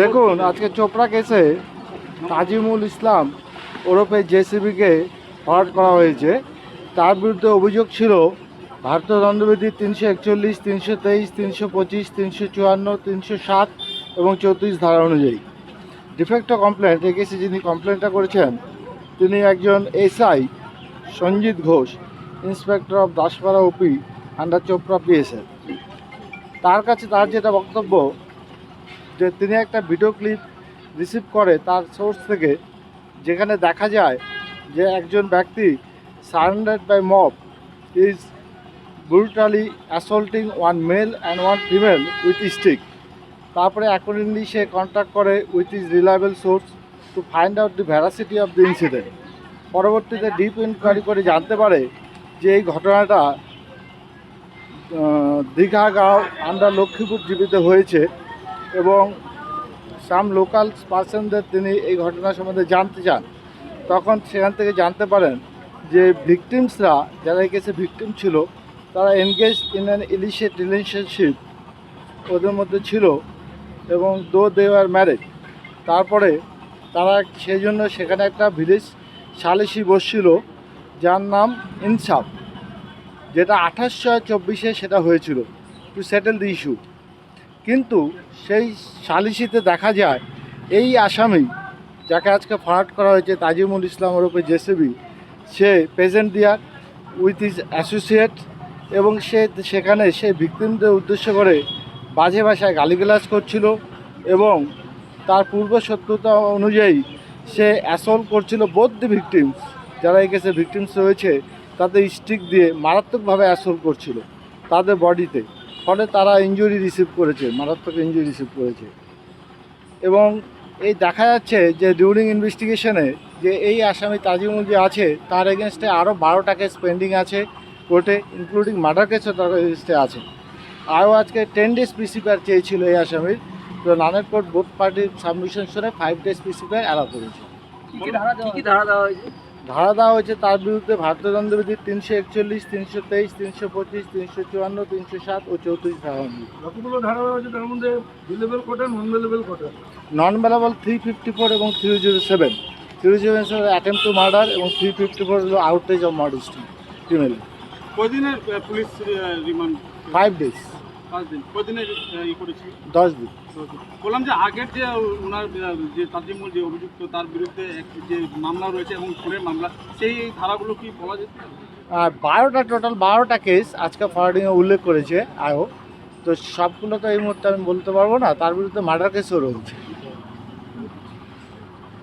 দেখুন আজকে চোপড়া কেসে তাজিমুল ইসলাম ওরফে জেসিবিকে হওয়ার করা হয়েছে। তার বিরুদ্ধে অভিযোগ ছিল ভারতীয় দণ্ডবিধি তিনশো একচল্লিশ তিনশো তেইশ তিনশো পঁচিশ তিনশো চুয়ান্ন তিনশো সাত এবং চৌত্রিশ ধারা অনুযায়ী। ডিফেক্ট কমপ্লেন্ট এই কেসে যিনি কমপ্লেনটা করেছেন তিনি একজন SI Sanjit Ghosh inspector of Daspara OP under Chopra PSF তার কাছে তার যেটা বক্তব্য যে তিনি একটা ভিডিও ক্লিপ রিসিভ করে তার সোর্স থেকে, যেখানে দেখা যায় যে একজন ব্যক্তি surrendered by mob is brutally assaulting one male and one female with stick তারপরে অ্যাকর্ডিংলি সে কন্ট্যাক্ট করে with is reliable source to find out the veracity of the incident পরবর্তীতে ডিপ ইনকোয়ারি করে জানতে পারে যে এই ঘটনাটা দীঘা গাঁও আন্ডার লক্ষ্মীপুর জীবিত হয়েছে। এবং সাম লোকাল পার্সনদের তিনি এই ঘটনা সম্বন্ধে জানতে চান, তখন সেখান থেকে জানতে পারেন যে ভিকটিমসরা যারা এই ভিকটিম ছিল, তারা engage in an illicit relationship ওদের মধ্যে ছিল এবং দো দে আর ম্যারেজ তারপরে তারা সেই জন্য সেখানে একটা ভিলেজ সালিশি বসছিল, যার নাম ইনসাফ, যেটা আঠাশশো চব্বিশে সেটা হয়েছিল টু সেটেল দি ইস্যু কিন্তু সেই সালিসিতে দেখা যায়, এই আসামি, যাকে আজকে ফরাট করা হয়েছে তাজিমুল ইসলাম ওরূপে JCB, say present there with is associate এবং সে সেখানে সে ভিক্টিমদের উদ্দেশ্য করে বাজে ভাষায় গালিগালাজ করছিল এবং তার পূর্ব শত্রুতা অনুযায়ী সে অ্যাসল করছিল বোধ দি ভিকটিমস যারা এই কেসে ভিকটিমস রয়েছে, তাদের স্টিক দিয়ে মারাত্মকভাবে অ্যাসল করছিল তাদের বডিতে ফলে তারা ইঞ্জুরি রিসিভ করেছে, মারাত্মক ইঞ্জুরি রিসিভ করেছে। এবং এই দেখা যাচ্ছে যে ডিউরিং ইনভেস্টিগেশনে যে এই আসামি তাজিমুল যে আছে, তার এগেনস্টে আরও বারোটা কেস পেন্ডিং আছে কোর্টে ইনক্লুডিং মার্ডার কেসও তার এগেনস্টে আছে। আরও আজকে টেন ডেজ পিসিপিআর চেয়েছিল এই আসামির। তো নানের কোর্ট বোথ পার্টির সাবমিশন শুনে ফাইভ ডেজ পিসিপিআর অ্যালাউ করেছে। ধারা দেওয়া হয়েছে? ধারা দেওয়া হয়েছে তার বিরুদ্ধে ভারতীয় দণ্ডবিধি তিনশো একচল্লিশ তিনশো তেইশ তিনশো পঁচিশ তিনশো চুয়ান্ন তিনশো সাত ও চৌত্রিশ ধারা যতগুলো ধারা রয়েছে তার মধ্যে বিলেবল কোটা নন বিলেবল কোটা? Non bailable three fifty four এবং three zero seven three zero seven attempt to murder এবং থ্রি ফিফটি ফোর হলো আউটেজ অফ মডেস্টি ফিমেল কদিনের পুলিশ রিমান্ড ফাইভ ডেজ দশ দিন। বললাম যে আগের যে ওনার যে তাজিমুল যে অভিযুক্ত তার বিরুদ্ধে একটি যে মামলা রয়েছে এবং খুনের মামলা সেই ধারাগুলো কি বলা যেত আর বারোটা টোটাল বারোটা কেস আজকে ফরওয়ার্ডিংয়ে উল্লেখ করেছে আয়ো তো সবগুলো তো এই মুহূর্তে আমি বলতে পারব না তার বিরুদ্ধে মার্ডার কেসও রয়েছে।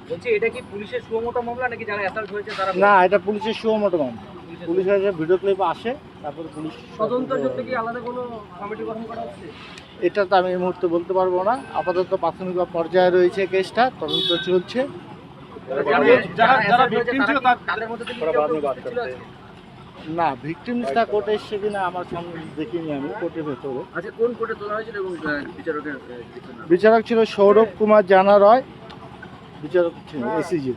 বলছি এটা কি পুলিশের সুমতো মামলা নাকি যারা অ্যাসাল্ট হয়েছে তারা না এটা পুলিশের সুমোটো মামলা। পুলিশ ভিডিও ক্লিপ আসে তারপরে পুলিশ তদন্তের জন্য কি আলাদা কোনো কমিটি গঠন করা হচ্ছে? এটা তো আমি এই মুহূর্তে বলতে পারব না। আপাতত প্রাথমিক পর্যায়ে রয়েছে কেসটা তদন্ত চলছে? না ভিকটিমসটা কোর্টে এসছে কিনা আমার সামনে দেখিনি আমি কোর্টের ভেতরে। আচ্ছা কোন কোর্টে তোলা হয়েছিল এবং বিচারকের আহ, কিছু নাম? বিচারক ছিল সৌরভ কুমার জানা রয় বিচারক ছিল এসিজি